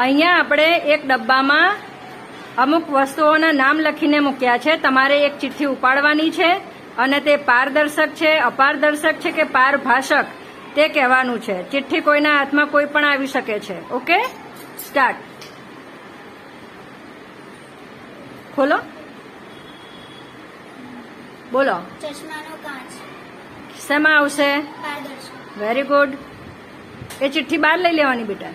અહીંયા આપણે એક ડબ્બામાં અમુક વસ્તુઓના નામ લખીને મૂક્યા છે. તમારે એક ચિઠ્ઠી ઉપાડવાની છે અને તે પારદર્શક છે અપારદર્શક છે કે પારભાષક તે કહેવાનું છે. ચિઠ્ઠી કોઈના હાથમાં કોઈ પણ આવી શકે છે. ઓકે? સ્ટાર્ટ. ખોલો. બોલો. ચશ્માનો કાચ. શેમાં આવશે? વેરી ગુડ એ ચિઠ્ઠી બહાર લઈ લેવાની બેટા.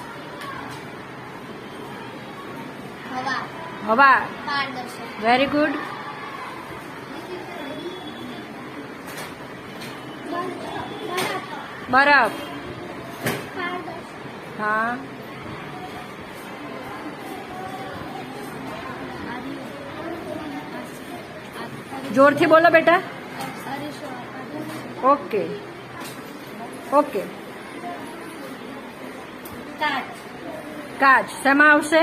હવા હવા પારદર્શક વેરી ગુડ બરફ પારદર્શક હા જોરથી બોલો બેટા ઓકે ઓકે કાચ કાચ શેમાં આવશે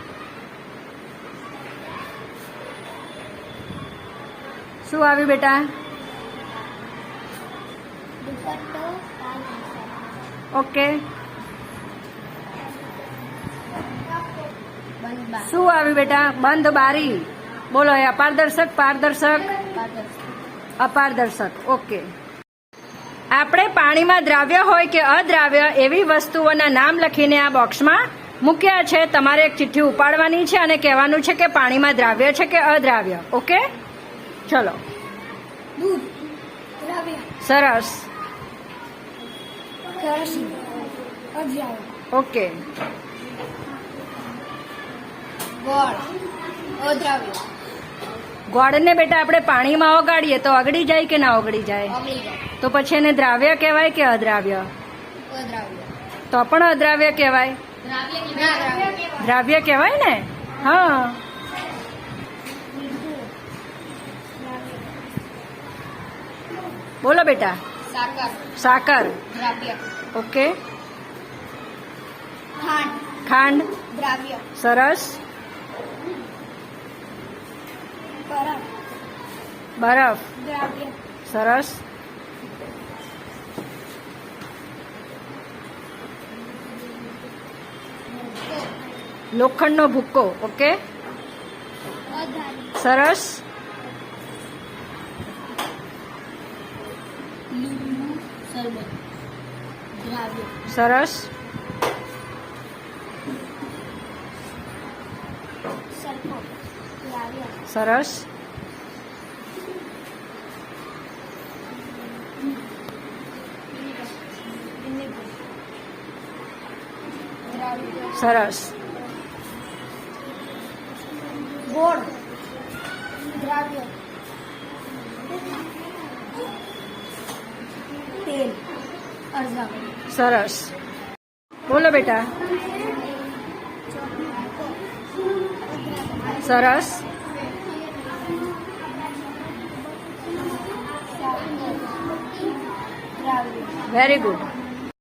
શું આવ્યું બેટા? ઓકે. શું આવ્યું બેટા? બંધ બારી. બોલો એ અપારદર્શક પારદર્શક? પારદર્શક અપારદર્શક ઓકે. આપણે પાણીમાં દ્રાવ્ય હોય કે અદ્રાવ્ય એવી વસ્તુઓના નામ લખીને આ બોક્સમાં મૂક્યા છે. તમારે એક ચિઠ્ઠી ઉપાડવાની છે અને કહેવાનું છે કે પાણીમાં દ્રાવ્ય છે કે અદ્રાવ્ય ઓકે? ચલો. દૂધ સરસ. ઓકે. ગોળને બેટા આપણે પાણીમાં ઓગાડીએ તો ઓગળી જાય કે ના ઓગળી જાય? તો પછી એને દ્રાવ્ય કહેવાય કે અદ્રાવ્ય? તો પણ અદ્રાવ્ય કહેવાય. દ્રાવ્ય કહેવાય ને? હા. બોલો બેટા સાકર સાકર દ્રાવ્ય ઓકે ખાંડ ખાંડ દ્રાવ્ય સરસ બરફ બરફ દ્રાવ્ય સરસ લોખંડનો ભૂક્કો ઓકે અધારી સરસ સરસ. સરસ. સરસ. ગોળ. દ્રાવ્ય. સરસ બોલો બેટા સરસ દ્રાવ્ય વેરી ગુડ